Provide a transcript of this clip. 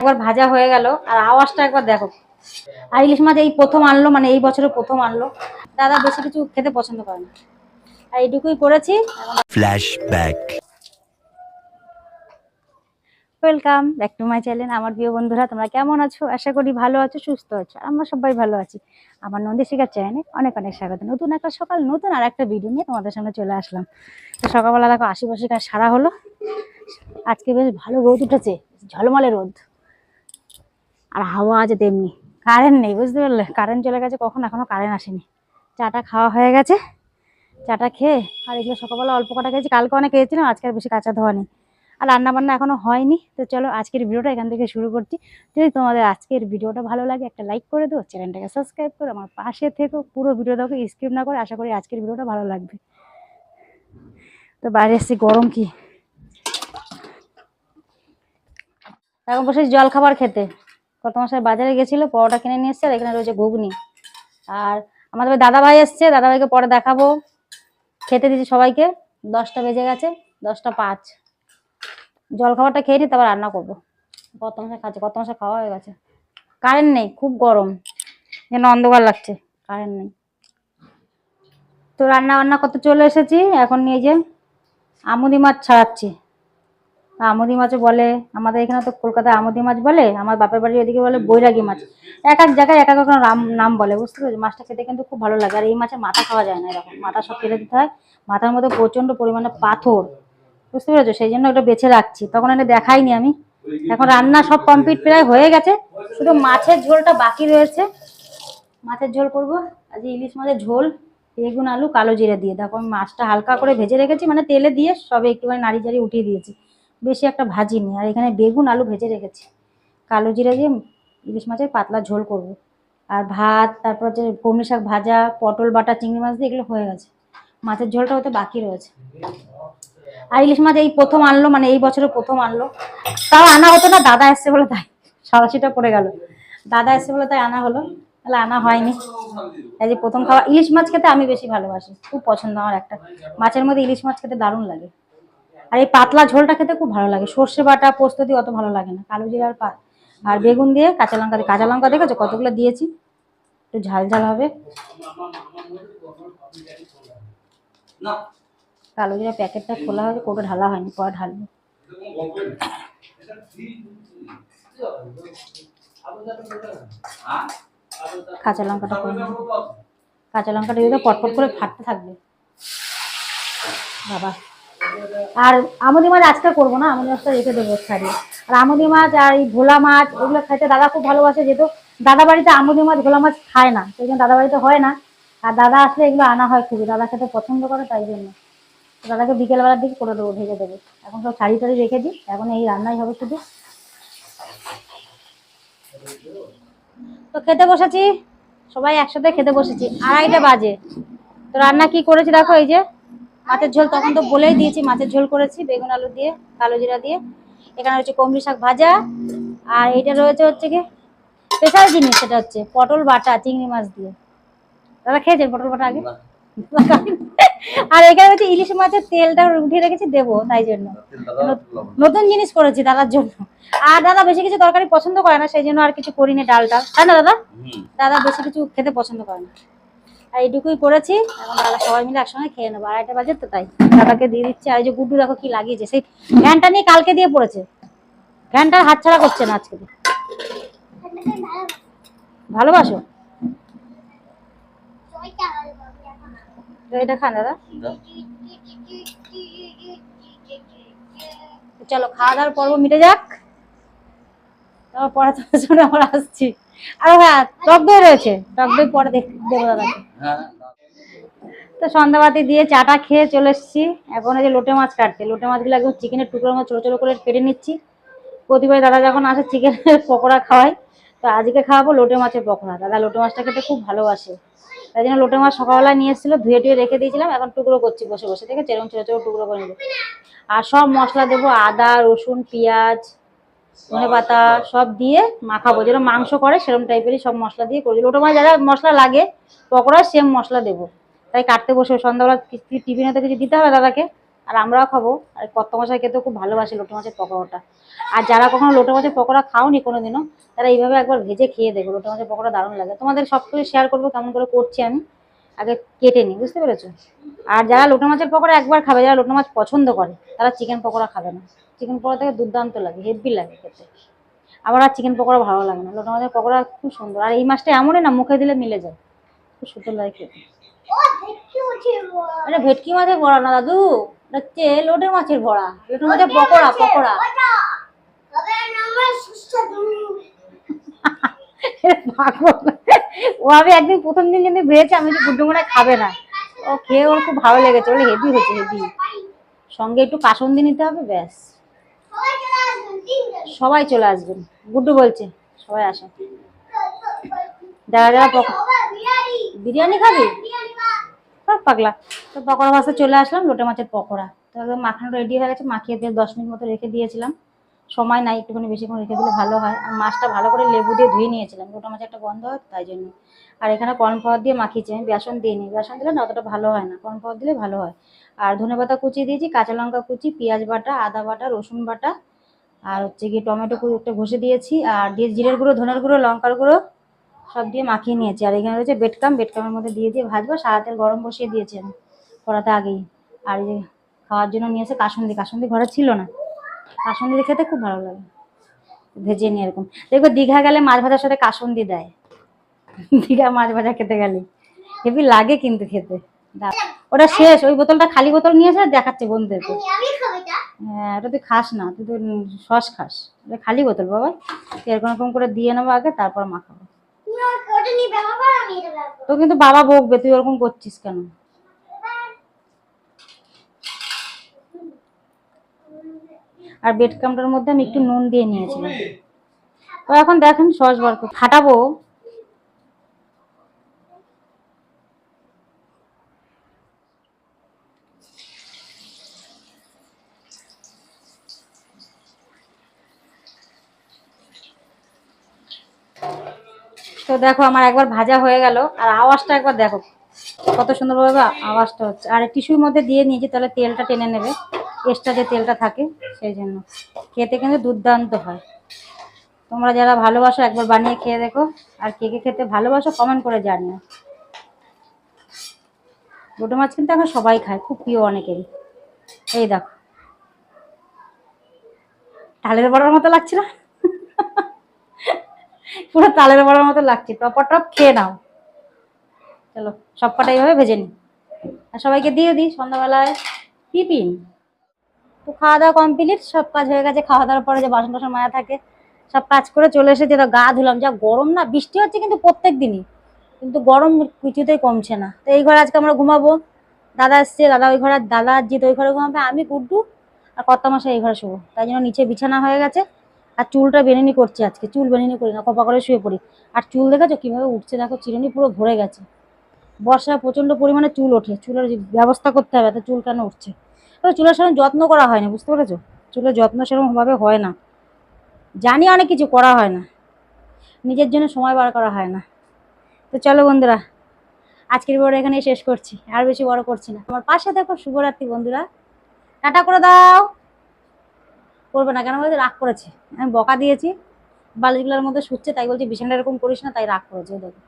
একবার ভাজা হয়ে গেল আর আওয়াজটা একবার দেখো। আর ইলিশ মাছ এই প্রথম আনলো মানে এই বছরে প্রথম আনলো। দাদা বেশি কিছু খেতে পছন্দ করে না। আর এইটুকুই করেছি। Flashback. Welcome back to my channel আমার প্রিয় বন্ধুরা তোমরা কেমন আছো? আশা করি ভালো আছো সুস্থ আছো আর আমরা সবাই ভালো আছি। আমার নন্দিশিকার চ্যানেলে অনেক অনেক স্বাগত। নতুন একটা সকাল নতুন আর একটা ভিডিও নিয়ে তোমাদের সামনে চলে আসলাম। তো সকালবেলা দেখো আশেপাশে কাজ সারা হলো। আজকে বেশ ভালো রোদ উঠেছে ঝলমলে রোদ। আর হাওয়া আছে তেমনি। কারেন্ট নেই, বুঝতে পারলে? কারেন্ট চলে গেছে, কখন এখনও কারেন্ট আসেনি। চাটা খাওয়া হয়ে গেছে, চাটা খেয়ে, আর এগুলো সকালবেলা অল্প কটা খেয়েছি, কালকে অনেক খেয়েছিলাম, আজকে আর বেশি কাঁচা ধোয়া নেই। আর রান্না বান্না এখনও হয়নি, তো চলো আজকের ভিডিওটা এখান থেকে শুরু করছি। যদি তোমাদের আজকের ভিডিওটা ভালো লাগে, একটা লাইক করে দিও, চ্যানেলটাকে সাবস্ক্রাইব করে, আমার পাশে থেকো, পুরো ভিডিও ভিডিওটাকে স্কিপ না করে আশা করি আজকের ভিডিওটা ভালো লাগবে। তো বাইরে এসেছি, গরম কি? এখন বসে জল খাবার খেতে। কত মাসে বাজারে গেছিল, পরোটা কিনে নিয়ে এসছে, আর এখানে রয়েছে ঘুগনি। আর আমাদের দাদা ভাই এসছে, দাদা ভাইকে পরে দেখাবো। খেতে দিচ্ছি সবাইকে, দশটা বেজে গেছে, দশটা পাঁচ। জল খাবারটা খেয়ে নি, তারপর রান্না করব। কত মাসে খাচ্ছে কত মাসে খাওয়া হয়ে গেছে। কারেন্ট নেই, খুব গরম। যেন অন্ধকার লাগছে, কারেন্ট নেই। তো রান্না বান্না করতে চলে এসেছি, এখন নিয়ে যে আমুদি মাছ ছাড়াচ্ছি। আমুদি মাছও বলে, আমাদের এখানে তো কলকাতায় আমুদি মাছ বলে, আমার বাপের বাড়ির ওদিকে বলে বৈরাগী মাছ। এক এক জায়গায় এক এক রকম নাম বলে, বুঝতে পেরেছি? মাছটা খেতে কিন্তু খুব ভালো লাগে, আর এই মাছের মাথা খাওয়া যায় না এরকম। মাথা সব ফেলে দিতে হয়, মাথার মধ্যে প্রচণ্ড পরিমাণে পাথর, বুঝতে পেরেছ? সেই জন্য ওটা বেছে রাখছি। তখন এটা দেখাইনি আমি। এখন রান্না সব কমপ্লিট প্রায় হয়ে গেছে। শুধু মাছের ঝোলটা বাকি রয়েছে। মাছের ঝোল করব। আজ ইলিশ মাছের ঝোল, বেগুন, আলু, কালো জিরে দিয়ে। দেখো, আমি মাছটা হালকা করে ভেজে রেখেছি মানে তেলে দিয়ে সবে একটুখানি নাড়ি চাড়ি উঠিয়ে দিয়েছি। বেশি একটা ভাজিনি আর এখানে বেগুন, আলু ভেজে রেখেছি। কালো জিরে দিয়ে ইলিশ মাছের পাতলা ঝোল করব। আর ভাত, তারপর হচ্ছে কলমি শাক ভাজা, পটল বাটা, চিংড়ি মাছ দিয়ে এগুলো হয়ে গেছে। মাছের ঝোলটা হতে বাকি রয়েছে। আর ইলিশ মাছ এই প্রথম আনলো মানে এই বছরে প্রথম আনলো। তাও আনা হতো না, দাদা এসছে বলে তাই সারাশিটা পড়ে গেল। দাদা এসছে বলে তাই আনা হলো। তাহলে আনা হয়নি। এই যে প্রথম খাওয়া, ইলিশ মাছ খেতে আমি বেশি ভালোবাসি। খুব পছন্দ আমার একটা। মাছের মধ্যে ইলিশ মাছ খেতে দারুণ লাগে। আর এই পাতলা ঝোলটা খেতে খুব ভালো লাগে। সর্ষে বাটা পোস্ত দিয়ে অত ভালো লাগে না। কালো জিরার পাত আর বেগুন দিয়ে কাঁচা লঙ্কা দিয়ে কাঁচা লঙ্কা দেখেছ? কতগুলো দিয়েছি? একটু ঝাল ঝাল হবে। কালো জিরা প্যাকেটটা খোলা হয়েছে কোটো ঢালা হয়নি পরে ঢালবো। কাঁচা লঙ্কাটা করে কাঁচা লঙ্কাটা যদি পটপট করে ফাটতে থাকবে। বাবা। আর আমুদি মাছ আজকে করব না, আমুদি মাছটা রেখে দেবো ছাড়িয়ে আর আমুদি মাছ আর এই ভোলা মাছ, ওগুলো খাইতে দাদা খুব ভালোবাসে যেহেতু দাদা বাড়িতে আমুদি মাছ, ভোলা মাছ খায় না, সেই জন্য দাদা বাড়িতে হয় না। আর দাদা আসলে এগুলো আনা হয় খুবই দাদা খেতে পছন্দ করে তাই জন্য। দাদাকে বিকেলবেলার দিকে করে দেবো, ভেজে দেবো। এখন সব শাড়ি টাড়ি রেখে দিই, এখন এই রান্নাই হবে শুধু। তো খেতে বসেছি, সবাই একসাথে খেতে বসেছি, আড়াইটা বাজে। তো রান্না কি করেছি দেখো এই যে। মাছের ঝোল তখন তো বলেই দিয়েছি মাছের ঝোল করেছি বেগুন আলু দিয়ে কালো জিরা দিয়ে। এখানে হচ্ছে কমরি শাক ভাজা আর এটা রয়েছে হচ্ছে কি স্পেশাল জিনিস সেটা হচ্ছে পটল বাটা চিংড়ি মাছ দিয়ে। দাদা খেয়েছেন পটল বাটা আগে? আর এখানে হচ্ছে ইলিশ মাছের তেলটা উঠিয়ে রেখেছি দেবো তাই জন্য। নতুন জিনিস করেছি দাদার জন্য। আর দাদা বেশি কিছু তরকারি পছন্দ করে না সেই জন্য আর কিছু করিনি ডালটা। তাই না দাদা? দাদা বেশি কিছু খেতে পছন্দ করে না। এইটুকুই করেছি এখন দাদা সবাই মিলে একসঙ্গে খেয়ে নেব। আড়াইটা বাজে তো তাই। দাদাকে দিয়ে দিচ্ছে। আর এই যে গুড্ডু দেখো কি লাগিয়েছে। সেই ফ্যানটা নিয়ে কালকে দিয়ে পড়েছে। ফ্যানটা হাতছাড়া করছে না আজকে। ভালোবাসো? এটা দাদা। চলো খাওয়া দাওয়ার পর্ব মিটে যাক। তারপর জন্য আমরা আসছি। আর হ্যাঁ টক দই রয়েছে। টক দই পরে দেবো দাদাকে। তো সন্ধ্যাবাতি দিয়ে চাটা খেয়ে চলে এসেছি। এখন এই যে লোটে মাছ কাটতে লোটে মাছগুলো একদম চিকেনের টুকরোর মতো ছোটো ছোটো করে কেটে নিচ্ছি। প্রতিবার দাদা যখন আসে চিকেনের পকোড়া খাওয়াই তো আজকে খাওয়াবো লোটে মাছের পকোড়া। দাদা লোটে মাছটা খেতে খুব ভালোবাসে। তাই জন্য লোটে মাছ সকালবেলা নিয়ে এসেছিল ধুয়ে টুয়ে রেখে দিয়েছিলাম। এখন টুকরো করছি বসে বসে। ঠিক আছে এরকম ছোটো ছোটো টুকরো করে নেব আর সব মশলা দেবো আদা রসুন পেঁয়াজ ধনে পাতা সব দিয়ে মাখাবো যেরকম মাংস করে সেরকম টাইপেরই সব মশলা দিয়ে করে লোটো মাছ যারা মশলা লাগে পকোড়া সেম মশলা দেবো। তাই কাটতে বসে সন্ধ্যাবেলা টিফিনে তো কিছু দিতে হবে দাদাকে আর আমরাও খাব। আর কত মশাই খেতে খুব ভালোবাসে লোটো মাছের পকোড়াটা। আর যারা কখনো লোটে মাছের পকোড়া খাওনি কোনোদিনও তারা এইভাবে একবার ভেজে খেয়ে দেখো লোটো মাছের পকোড়া দারুণ লাগে। তোমাদের সব কিছু শেয়ার করব কেমন করে করছি আমি। আগে কেটে নিই বুঝতে পেরেছ? আর যারা লোটে মাছের পকোড়া একবার খাবে যারা লোটে মাছ পছন্দ করে তারা চিকেন পকোড়া খাবে না। চিকেন পকোড়া থেকে দুর্দান্ত লাগে হেভি লাগে খেতে। আবার আর চিকেন পকোড়া ভালো লাগে না লোটে মাছের পকোড়া খুব সুন্দর। আর এই মাছটা এমনই না মুখে দিলে মিলে যায়। খুব সুন্দর লাগে খেতে। এটা ভেটকি মাছের বড়া না দাদু। এটা হচ্ছে লোটে মাছের বড়া লোটে মাছের পকোড়া পকোড়া। ও আমি একদিন প্রথম দিন কিন্তু ভেবেছি আমি যে গুড্ডু মনে খাবে না। ও খেয়ে ওর খুব ভালো লেগেছে, ওর হেভি হয়েছে হেভি সঙ্গে একটু কাসন্দি নিতে হবে, ব্যাস। সবাই চলে আসবেন। গুড্ডু বলছে, সবাই আসে। যারা যারা পক- বিরিয়ানি খাবি? পাগলা। তো পকোড়া ভাজতে চলে আসলাম, লোটে মাছের পকোড়া। তো একদম মাখানো রেডি হয়ে গেছে, মাখিয়ে দিয়ে দশ মিনিট মতো রেখে দিয়েছিলাম। সময় নাই, একটুখানি বেশিক্ষণ রেখে দিলে ভালো হয়। আর মাছটা ভালো করে লেবু দিয়ে ধুয়ে নিয়েছিলাম লোটা মাছ একটা গন্ধ হয় তাই জন্য। আর এখানে কর্নফ্লাওয়ার দিয়ে মাখিয়েছি, আমি বেসন দিইনি। বেসন দিলে না অতটা ভালো হয় না কর্নফ্লাওয়ার দিলে ভালো হয়। আর ধনেপাতা কুচি দিয়েছি, কাঁচা লঙ্কা কুচি, পেঁয়াজ বাটা, আদা বাটা, রসুন বাটা, আর হচ্ছে গিয়ে টমেটো একটা ঘষে দিয়েছি। আর দিয়ে জিরের গুঁড়ো, ধনের গুঁড়ো, লঙ্কার গুঁড়ো সব দিয়ে মাখিয়ে নিয়েছি। আর এখানে রয়েছে বেটকাম, বেটকামের মধ্যে দিয়ে দিয়ে ভাজবো। সারা তেল গরম বসিয়ে দিয়েছি আমি কড়াতে আগেই। আর এই যে খাওয়ার জন্য নিয়ে এসে কাসুন্দি কাসুন্দি ঘরে ছিল না। কাসুন্দি খেতে খুব ভালো লাগে। ভেজে নিয়ে এরকম। দেখবে দীঘা গেলে মাছ ভাজার সাথে কাসুন্দি দেয়। দীঘা মাছ ভাজা খেতে গেলে। হেভি লাগে কিন্তু খেতে। ওটা শেষ ওই বোতলটা খালি বোতল নিয়েছে দেখাচ্ছে বন্ধুদেরকে। হ্যাঁ ওটা তুই খাস না তুই তো সস খাস। এটা খালি বোতল বাবা এরকম এরকম করে দিয়ে নেব আগে তারপর মাখাবো। তো কিন্তু বাবা বকবে তুই ওরকম করছিস কেন? আর বেড কামটার মধ্যে আমি একটু নুন দিয়ে নিয়েছিলাম। তো এখন দেখেন সস বার ফাটাবো তো দেখো আমার একবার ভাজা হয়ে গেল। আর আওয়াজটা একবার দেখো। কত সুন্দরভাবে আওয়াজটা হচ্ছে। আর টিস্যুর মধ্যে দিয়ে নিয়েছি তাহলে তেলটা টেনে নেবে। এক্সট্রা যে তেলটা থাকে, সেই জন্য। খেতে কিন্তু দুর্দান্ত হয়। তোমরা যারা ভালোবাসো, একবার বানিয়ে খেয়ে দেখো। আর কে কে খেতে ভালোবাসো কমেন্ট করে জানিও। গোটো মাছ কিন্তু এখন সবাই খায়, খুব প্রিয় অনেকেরই। এই দেখো। তালের বড়ার মতো লাগছে না? পুরো তালের বড়ার মতো লাগছে। টপা টপ খেয়ে নাও। চলো সব কটা এইভাবে ভেজে নিই। আর সবাইকে দিয়ে দিই সন্ধ্যাবেলায় টিফিন। তো খাওয়া দাওয়া কমপ্লিট সব কাজ হয়ে গেছে, খাওয়া দাওয়ার পরে যে বাসন টাসন মায়া থাকে, সব কাজ করে চলে এসেছে, তো গা ধুলাম, যা গরম না, বৃষ্টি হচ্ছে কিন্তু প্রত্যেক দিনই, কিন্তু গরম কিছুতেই কমছে না। তো এই ঘরে আজকে আমরা ঘুমাবো, দাদা এসছে, দাদা ওই ঘরে, দাদা জিৎ ওই ঘরে ঘুমাবে, আমি গুড্ডু আর কত মশাই এই ঘরে শুবো। তাই জন্য নিচে বিছানা হয়ে গেছে, আর চুলটা বেনিনি করছি আজকে, চুল বেনিনি করি না কপা করে শুয়ে পড়ি। আর চুল দেখেছ কীভাবে উঠছে, দেখো চিরুনি পুরো ভরে গেছে। বর্ষায় প্রচণ্ড পরিমাণে চুল ওঠে, চুলের ব্যবস্থা করতে হবে, এত চুল কেন উঠছে? চুলের সেরকম যত্ন করা হয় না, বুঝতে পেরেছ? চুলের যত্ন সেরকমভাবে হয় না। জানি অনেক কিছু করা হয় না। নিজের জন্য সময় বার করা হয় না। তো চলো বন্ধুরা, আজকের বড় এখানেই শেষ করছি, আর বেশি বড় করছি না। আমার পাশে দেখো শুভরাত্রি বন্ধুরা। টাটা করে দাও। করবে না কেন বলছে রাগ করেছে। আমি বকা দিয়েছি। বালিশগুলোর মধ্যে শুচ্ছে, তাই বলছি বিছানাটা এরকম করিস না, তাই রাগ করেছে দেখো।